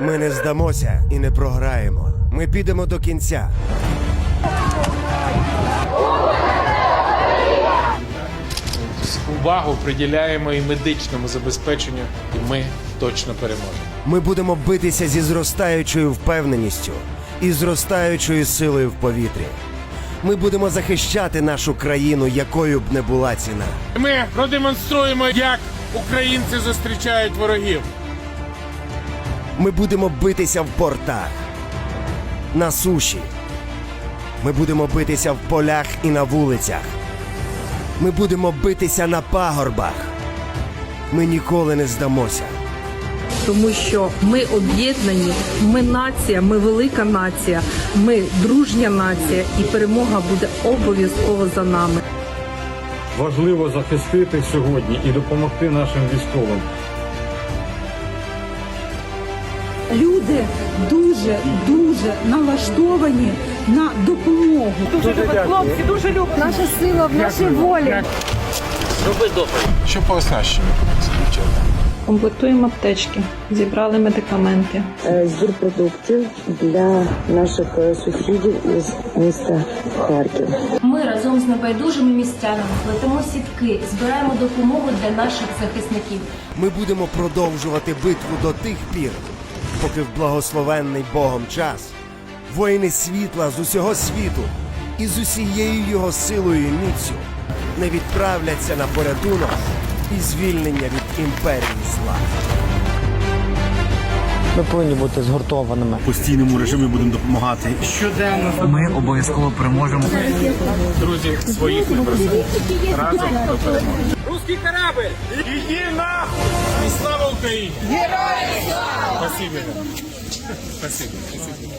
Ми не здамося і не програємо. Ми підемо до кінця. увагу приділяємо і медичному забезпеченню, і ми точно переможемо. Ми будемо битися зі зростаючою впевненістю і зростаючою силою в повітрі. Ми будемо захищати нашу країну, якою б не була ціна. Ми продемонструємо, як українці зустрічають ворогів. Ми будемо битися в портах, на суші. Ми будемо битися в полях і на вулицях. Ми будемо битися на пагорбах. Ми ніколи не здамося. тому що ми об'єднані, ми нація, ми велика нація, ми дружня нація, і перемога буде обов'язково за нами. Важливо захистити сьогодні і допомогти нашим військовим. Люди дуже дуже налаштовані на допомогу. Дуже хлопці дуже любля. Наша сила в нашій волі. Що по оснащенню? Комплектуємо аптечки, зібрали медикаменти. е, збір продуктів для наших е, сусідів із міста Харків. Ми разом з небайдужими містянами плетемо сітки, збираємо допомогу для наших захисників. Ми будемо продовжувати битву до тих пір, поки в благословенний Богом час воїни світла з усього світу і з усією його силою і міцю не відправляться на порятунок і звільнення від імперії зла. Ми повинні бути згуртованими. В постійному режимі будемо допомагати. Щоденно Ми обов'язково переможемо. Друзі, своїх не бросайте. Разом до перемоги. Русський корабль! Іди нахуй! І слава Україні! Героям слава! Спасибо. Спасибо. Спасибо.